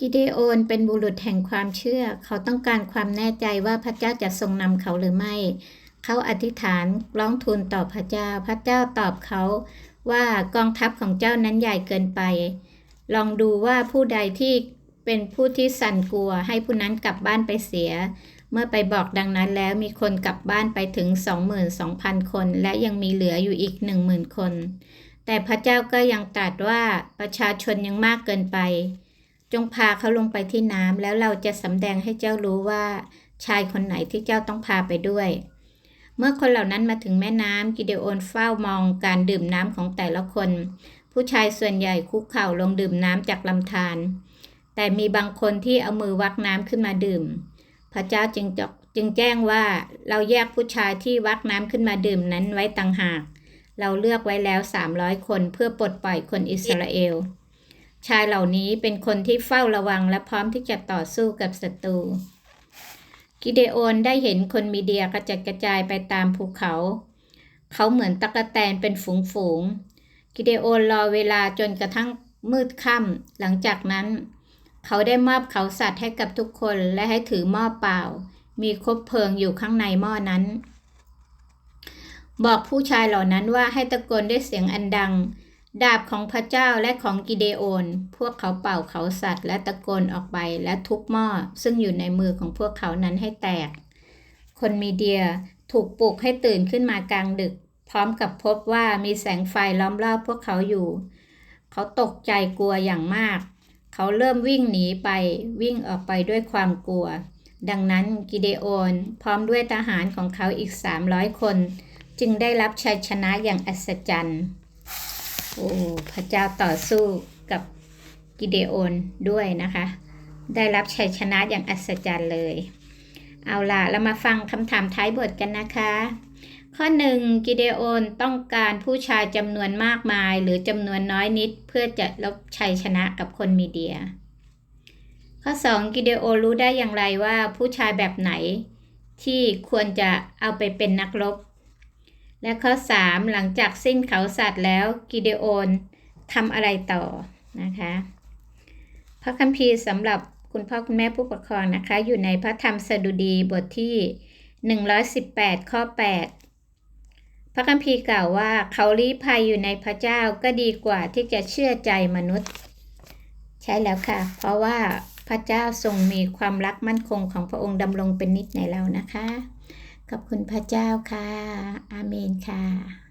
กิเดโอนเป็นบุรุษแห่งความเชื่อ เขาต้องการความแน่ใจว่าพระเจ้าจะทรงนำเขาหรือไม่ เขาอธิษฐานร้องทูลต่อพระเจ้า พระเจ้าตอบเขาว่ากองทัพของเจ้านั้นใหญ่เกินไป ลองดูว่าผู้ใดที่เป็นผู้ที่สั่นกลัวให้ผู้นั้นกลับบ้านไปเสีย เมื่อไปบอกดังนั้นแล้วมีคนกลับบ้านไปถึง 22,000 คน และยังมีเหลืออยู่อีก 10,000 คน แต่พระเจ้าก็ยังตรัสว่าประชาชนยังมากเกินไป จงพาเขาลงไปที่น้ำแล้วเราจะสำแดงให้เจ้ารู้ว่า ชายคนไหนที่เจ้าต้องพาไปด้วย เมื่อคนเหล่านั้นมาถึงแม่น้ำกิเดโอนเฝ้ามองการดื่มน้ำของแต่ละคน ผู้ชายส่วนใหญ่คุกเข่าลงดื่มน้ำจากลำธารแต่มีบางคนที่เอามือวักน้ำขึ้นมาดื่ม พระเจ้าจึงจึงแจ้งว่าเราแยกผู้ชายที่วักน้ำขึ้นมาดื่มนั้นไว้ต่างหาก เราเลือกไว้แล้ว 300 คนเพื่อปลดปล่อยคนอิสราเอล ชายเหล่านี้เป็นคนที่เฝ้าระวังและพร้อมที่จะต่อสู้กับศัตรู กิเดโอนได้เห็นคนมีเดียกระจัดกระจายไปตามภูเขา เขาเหมือนตะกะแตนเป็นฝูงฝูง กิเดโอนรอเวลาจนกระทั่งมืดค่ำหลังจากนั้น เขาได้มอบเขาสัตว์ให้กับทุกคนและให้ถือหม้อเปล่า มีคบเพลิงอยู่ข้างในหม้อนั้น บอกผู้ชายเหล่านั้นว่าให้ตะโกนด้วยเสียงอันดัง ดาบของพระเจ้าและของกิเดโอน พวกเขาเป่าเขาสัตว์และตะโกนออกไปและทุบหม้อซึ่งอยู่ในมือของพวกเขานั้นให้แตก คนมีเดียถูกปลุกให้ตื่นขึ้นมากลางดึก พร้อมกับพบว่ามีแสงไฟล้อมรอบพวกเขาอยู่ เขาตกใจกลัวอย่างมาก เขาเริ่มวิ่งหนีไปวิ่งออกไปด้วยความกลัว ดังนั้นกิเดโอน พร้อมด้วยทหารของเขาอีก 300 คน จึงได้รับชัยชนะอย่างอัศจรรย์ โอ้พระเจ้าต่อสู้กับกิเดโอนด้วยนะคะ ได้รับชัยชนะอย่างอัศจรรย์เลย เอาล่ะ เรามาฟังคำถามท้ายบทกันนะคะ ข้อหนึ่งกิเดโอนต้องการผู้ชายจำนวนมากมาย หรือจำนวนน้อยนิดเพื่อจะลบชัยชนะกับคนมีเดีย ข้อ 2 กิเดโอรู้ได้อย่างไรว่าผู้ชายแบบไหนที่ควรจะเอาไปเป็นนักรบ และข้อ 3 หลังจากสิ้นเขาสัตว์แล้วกิเดโอนทำอะไรต่อนะคะ พระคัมภีร์สำหรับคุณพ่อคุณแม่ผู้ปกครองนะคะ อยู่ในพระธรรมสดุดีบทที่ 118 ข้อ 8 พระคัมภีร์กล่าวว่าเขาลี้ภัยอยู่ในพระเจ้าก็ดีกว่าที่จะเชื่อใจมนุษย์ ใช่แล้วค่ะ เพราะว่าพระเจ้าทรงมีความรักมั่นคงของพระองค์ดำรงเป็นนิจในเรานะคะ ขอบคุณพระเจ้าค่ะ อาเมนค่ะ